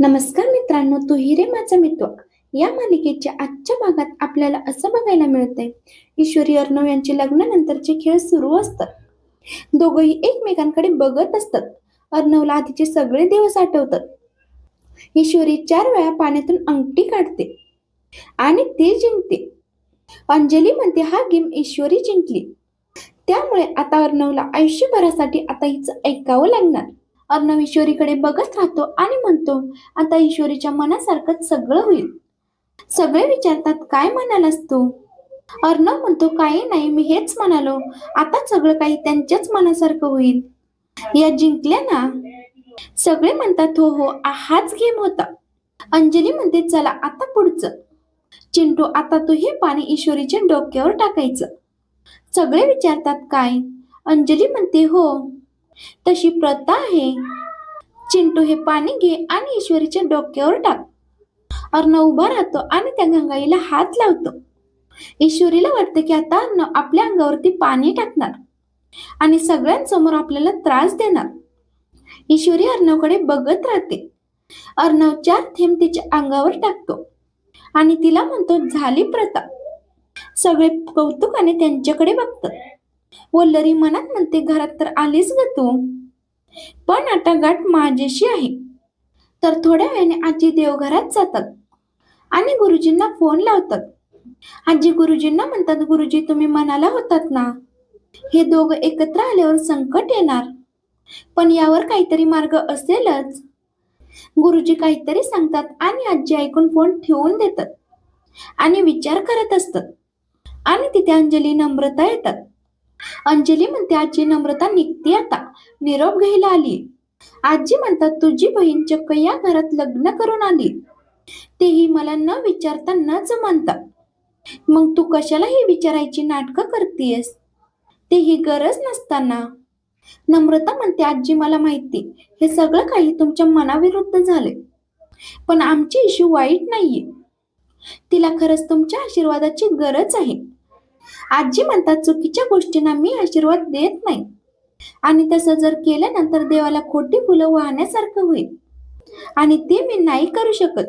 नमस्कार मित्रांनो तू हिरे माझा मित्र. या मालिकेच्या आजच्या भागात आपल्याला असं बघायला मिळतंय ईश्वरी अर्णव यांचे लग्नानंतरचे खेळ सुरू असतात. दोघंही एकमेकांकडे बघत असतात. अर्णवला आधीचे सगळे दिवस आठवतात. ईश्वरी चार वेळा पाण्यातून अंगठी काढते आणि ती जिंकते. अंजली म्हणते हा गेम ईश्वरी जिंकली. त्यामुळे आता अर्णवला आयुष्यभरासाठी आता हिचं ऐकावं लागणार. अर्णव ईश्वरीकडे बघत राहतो आणि म्हणतो आता ईश्वरीच्या मनासारखंच सगळं होईल. सगळे विचारतात काय म्हणालास तू? अर्णव म्हणतो काही नाही मी हेच म्हणालो आता सगळं काही त्यांच्याच मनासारखं होईल. या जिंकल्या ना सगळे म्हणतात हो हो हाच गेम होता. अंजली म्हणते चला आता पुढचं. चिंटू आता तू हे पाणी ईश्वरीच्या डोक्यावर टाकायचं. सगळे विचारतात काय? अंजली म्हणते हो. तशी प्रथा आहे. चिंटू हे पाणी घे आणि ईश्वरीच्या डोक्यावर टाक. अर्णव उभा राहतो आणि त्या गंगाईला हात लावतो. ईश्वरीला वाटतं की आता अर्णव आपल्या अंगावरती पाणी टाकणार आणि सगळ्यांसमोर आपल्याला त्रास देणार. ईश्वरी अर्णवकडे बघत राहते. अर्णव चार थेंब तिच्या अंगावर टाकतो आणि तिला म्हणतो झाली प्रथा. सगळे कौतुकाने त्यांच्याकडे बघतात. वल्लरी मनात म्हणते घरात तर आलीच ग तू. पण आता गाठ माझ्याशी आहे. तर थोड्या वेळाने आजी देवघरात जातात आणि गुरुजींना फोन लावतात. आजी गुरुजींना म्हणतात गुरुजी तुम्ही मनाला होतात ना? हे दोघं एकत्र आल्यावर संकट येणार. पण यावर काहीतरी मार्ग असेलच. गुरुजी काहीतरी सांगतात आणि आजी ऐकून फोन ठेवून देतात आणि विचार करत असतात. आणि तिथे अंजली नम्रता येतात. अंजली म्हणते आजी नम्रता निघते आता. निरोप घ्यायला आली. आजी म्हणतात तुझी बहीण चक्क या घरात लग्न करून आली. तेही मला न विचारता नच म्हणतात मग तू कशाला ही विचारायची नाटकं करतीयस? तेही गरज नसताना. नम्रता म्हणते आजी मला माहिती. हे सगळं काही तुमच्या मनाविरुद्ध झाले पण आमची इशू वाईट नाहीये. तिला खरंच तुमच्या आशीर्वादाची गरज आहे. आजी म्हणतात चुकीच्या गोष्टींना मी आशीर्वाद देत नाही. आणि तसं जर केल्यानंतर देवाला खोटी फुलं वाहण्यासारखं होईल. आणि ते मी नाही करू शकत.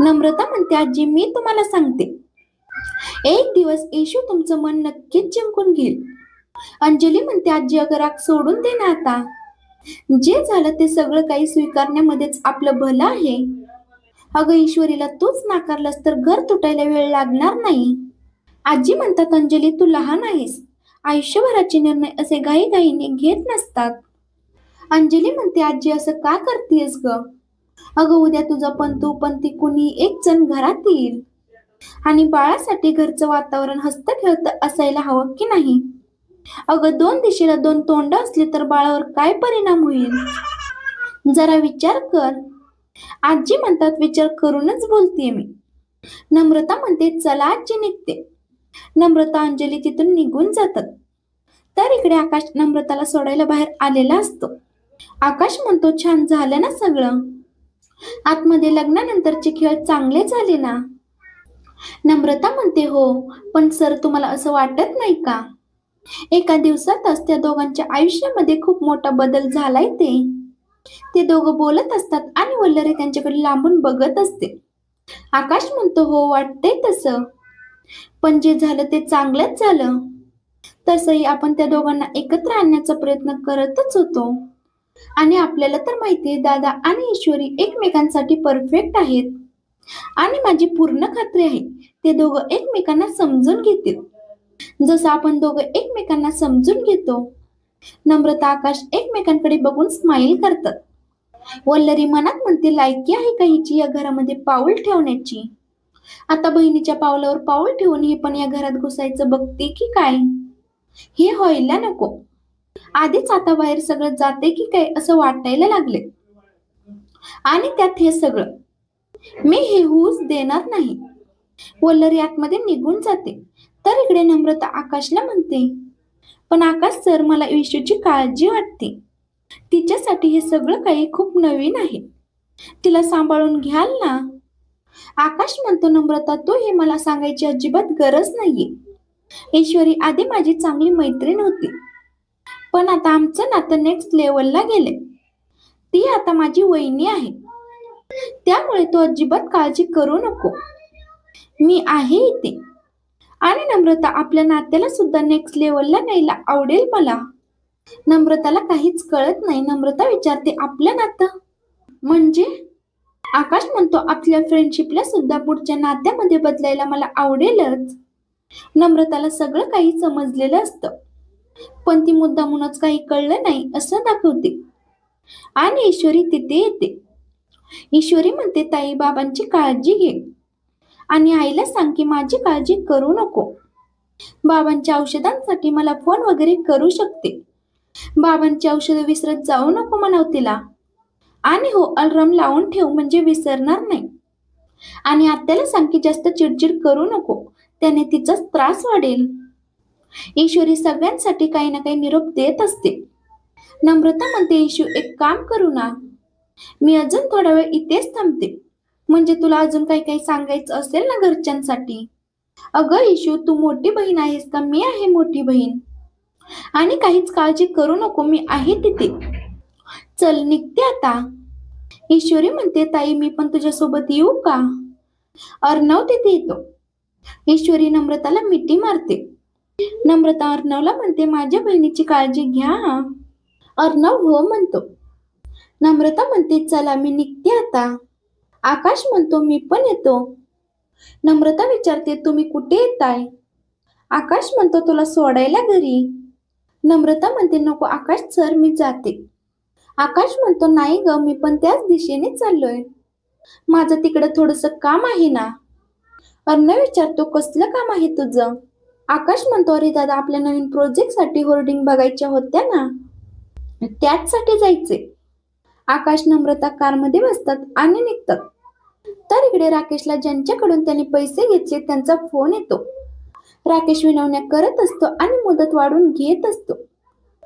नम्रता म्हणते आजी मी तुम्हाला सांगते. एक दिवस येशू तुमचं मन नक्कीच जिंकून घेईल. अंजली म्हणते आजी अगर आग सोडून दे ना आता. जे झालं ते सगळं काही स्वीकारण्यामध्येच आपलं भलं आहे. अगं ईश्वरीला तूच नाकारलास तर घर तुटायला वेळ लागणार नाही. आजी म्हणतात अंजली तू लहान आहेस. आयुष्यभराचे निर्णय असे घाईघाईने घेत नसतात. अंजली म्हणते आजी असं का करतेस ग? अगं उद्या तुझा पण तू पण ती कुणी एक जण घरात येईल. आणि बाळासाठी घरचं वातावरण हस्त खेळत असायला हवं की नाही? अगं दोन दिशेला दोन तोंड असली तर बाळावर काय परिणाम होईल? जरा विचार कर. आजी म्हणतात विचार करूनच बोलतेय मी. नम्रता म्हणते चला आजी निघते. नम्रता अंजली तिथून निघून जातात. तर इकडे आकाश नम्रताला सोडायला बाहेर आलेला असतो. आकाश म्हणतो छान झालं ना सगळं. आतमध्ये लग्नानंतरचे खेळ चांगले झाले ना? नम्रता म्हणते हो पण सर तुम्हाला असं वाटत नाही का? एका दिवसातच त्या दोघांच्या आयुष्यामध्ये खूप मोठा बदल झालाय ते. ते दोघं बोलत असतात आणि वल्लरे त्यांच्याकडे लांबून बघत असते. आकाश म्हणतो हो वाटतंय तसं. पण जे झालं ते चांगलंच झालं. तसंही आपण त्या दोघांना एकत्र आणण्याचा प्रयत्न करतच होतो. आणि आपल्याला तर माहितीये दादा आणि ईश्वरी एकमेकांसाठी परफेक्ट आहेत. आणि माझी पूर्ण खात्री आहे ते दोघं एकमेकांना समजून घेतील. जसं आपण दोघं एकमेकांना समजून घेतो. नम्रता आकाश एकमेकांकडे बघून स्माईल करतात. वल्लरी मनात म्हणते लायकी आहे का हिची या घरामध्ये पाऊल ठेवण्याची? आता बहिणीच्या पावलावर पाऊल ठेवून हे पण या घरात घुसायचं बघते की काय? हे व्हायला नको. आधीच आता बाहेर सगळं जाते की काय असं वाटायला लागले. आणि त्यात हे सगळं मी हे होऊच देणार नाही. वल्लरी आतमध्ये निघून जाते. तर इकडे नम्रता आकाशला म्हणते पण आकाश सर मला विशूची काळजी वाटते. तिच्यासाठी हे सगळं काही खूप नवीन आहे. तिला सांभाळून घ्याल ना? आकाश म्हणतो नम्रता तू हे मला सांगायची अजिबात गरज नाहीये. ईश्वरी आधी माझी चांगली मैत्रीण होती. पण आता आमचं नातं नेक्स्ट लेवलला गेले ती आता माझी वहिनी आहे. त्यामुळे तू अजिबात काळजी करू नको. मी आहे इथे. आणि नम्रता आपल्या नात्याला सुद्धा नेक्स्ट लेवलला न्यायला आवडेल मला. नम्रताला काहीच कळत नाही. नम्रता विचारते आपलं नातं? म्हणजे? आकाश म्हणतो आपल्या फ्रेंडशिपला सुद्धा पुढच्या नात्यामध्ये बदलायला मला आवडेलच. नम्रताला सगळं काही समजलेलं असतं. पण ती मुद्दामूनच काही कळलं नाही असं दाखवते. आणि ईश्वरी तिथे येते. ईश्वरी म्हणते ताई बाबांची काळजी घे. आणि आईला सांग की माझी काळजी करू नको. बाबांच्या औषधांसाठी मला फोन वगैरे करू शकते. बाबांची औषधं विसरत जाऊ नको म्हणाव तिला. आणि हो अलार्म लावून ठेव म्हणजे विसरणार नाही. आणि आत्याला सांग की जास्त चिडचिड करू नको त्याने तिचा त्रास वाढेल. ईश्वरी सगळ्यांसाठी काही ना काही निरोप देत असते. नम्रता म्हणते ईशू एक काम करू ना. मी अजून थोडा वेळ इथेच थांबते. म्हणजे तुला अजून काही काही सांगायचं असेल ना घरच्यांसाठी? अगं इशू तू मोठी बहीण आहेस का? मी आहे मोठी बहीण. आणि काहीच काळजी करू नको मी आहे तिथे. चल निघते आता. ईश्वरी म्हणते ताई मी पण तुझ्यासोबत येऊ का? अर्णव तिथे येतो. ईश्वरी नम्रताला मिठी मारते. नम्रता अर्णवला म्हणते माझ्या बहिणीची काळजी घ्या. अर्णव हो म्हणतो. नम्रता म्हणते चला मी निघते आता. आकाश म्हणतो मी पण येतो. नम्रता विचारते तुम्ही कुठे येताय? आकाश म्हणतो तुला सोडायला घरी. नम्रता म्हणते नको आकाश सर मी जाते. आकाश म्हणतो नाही ग मी पण त्याच दिशेने चाललोय. माझं तिकडं थोडस काम आहे ना. अर्णव विचारतो कसलं काम आहे तुझं? आकाश म्हणतो अरे दादा आपल्या नवीन प्रोजेक्टसाठी होर्डिंग बघायच्या होत्या ना. त्याचसाठी जायचे आकाश नम्रता कारमध्ये बसतात आणि निघतात. तर इकडे राकेशला ज्यांच्याकडून त्यांनी पैसे घेतले त्यांचा फोन येतो. राकेश विनवण्या करत असतो आणि मुदत वाढून घेत असतो.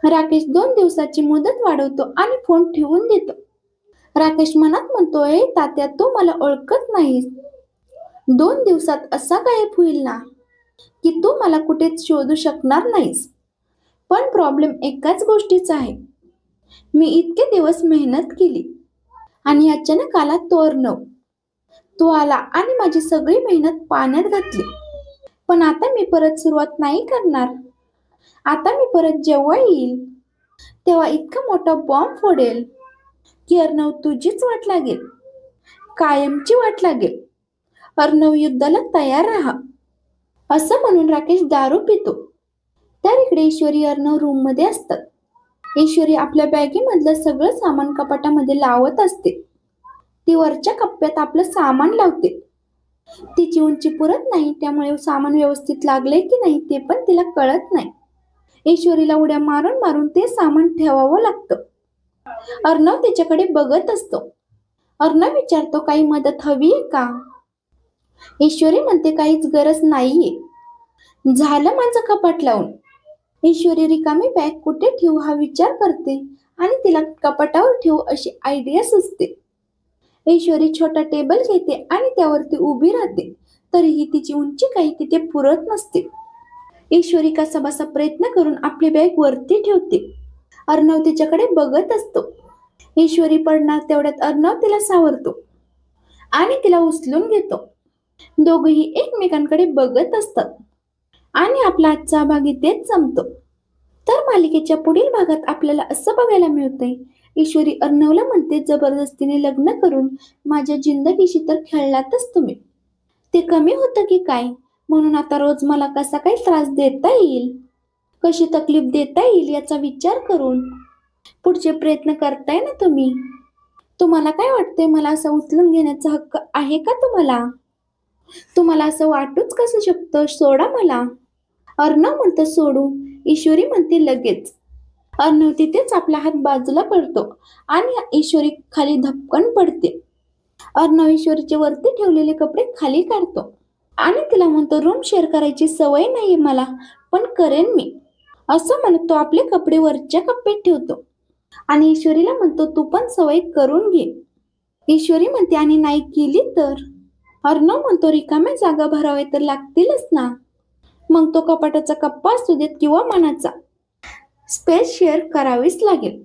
राकेश दोन दिवसाची मुदत वाढवतो आणि फोन ठेवून देतो. राकेश मनात म्हणतोय तात्या तू मला ओळखत नाहीस. दोन दिवसात असा गायब होईल ना की तू मला कुठेच शोधू शकणार नाहीस. पण प्रॉब्लेम एकाच गोष्टीचा आहे. मी इतके दिवस मेहनत केली आणि अचानक आला तो अर्णव तो आला आणि माझी सगळी मेहनत पाण्यात घातली. पण आता मी परत सुरुवात नाही करणार. आता मी परत जेव्हा येईल तेव्हा इतका मोठा बॉम्ब फोडेल की अर्णव तुझीच वाट लागेल कायमची वाट लागेल. अर्णव युद्धाला तयार राहा असं म्हणून राकेश दारू पितो. तर इकडे ईश्वरी अर्णव रूममध्ये असतात. ईश्वरी आपल्या बॅगेमधलं सगळं सामान कपाटामध्ये लावत असते. ती वरच्या कप्प्यात आपलं सामान लावते. तिची उंची पुरत नाही त्यामुळे सामान व्यवस्थित लागले की नाही ते पण तिला कळत नाही. ईश्वरीला उड्या मारून मारून ते सामान ठेवावं लागतं. अर्णव तिच्याकडे बघत असतो. अर्णव विचारतो काही मदत हवी आहे का? ईश्वरी म्हणते काहीच गरज नाहीये. झालं माझं कपाट लावून. ईश्वरी रिकामी बॅग कुठे ठेवू हा विचार करते आणि तिला कपाटावर ठेवू अशी आयडिया सुचते. ईश्वरी छोटा टेबल घेते आणि त्यावरती उभी राहते. तरीही तिची उंची काही तिथे पुरत नसते. ईश्वरी कसाबसा प्रयत्न करून आपली बॅग वरती ठेवते. अर्णव तिच्याकडे बघत असतो. ईश्वरी पडणार तेवढ्यात अर्णव तिला सावरतो आणि तिला उचलून घेतो. दोघही एकमेकांकडे बघत असतात. आणि आपला आजचा भाग इथेच संपतो. तर मालिकेच्या पुढील भागात आपल्याला असं बघायला मिळतंय ईश्वरी अर्णवला म्हणते जबरदस्तीने लग्न करून माझ्या जिंदगीशी तर खेळलातच तुम्ही. ते कमी होतं की काय? म्हणून आता रोज मला कसा काही त्रास देता येईल? कशी तकलीफ देता येईल याचा विचार करून. पुढचे प्रयत्न करताय ना तुम्ही? तुम्हाला काय वाटतंय? मला असं उचलून घेण्याचा हक्क आहे का तुम्हाला? तुम्हाला असं वाटूच कसं शकतं? सोडा मला. अर्णव म्हणतं सोडू. ईश्वरी म्हणते लगेच. अर्णव तिथेच आपला हात बाजूला पडतो आणि ईश्वरी खाली धपकन पडते. अर्णव ईश्वरीचे वरती ठेवलेले कपडे खाली काढतो. आणि तिला म्हणतो रूम शेअर करायची सवय नाहीये मला पण करेन मी. असं म्हणत तो आपले कपडे वरच्या कप्पेत ठेवतो. आणि ईश्वरीला म्हणतो तू पण सवय करून घे. ईश्वरी म्हणते आणि नाही केली तर? अर्णव म्हणतो रिकाम्या जागा भरावे तर लागतीलच ना. मग तो कपाटाचा कप्पा असू देत किंवा मनाचा स्पेस शेअर करावीच लागेल.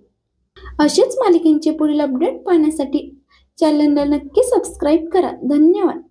असेच मालिकेंचे पुढील अपडेट पाहण्यासाठी चॅनलला नक्की सबस्क्राईब करा. धन्यवाद.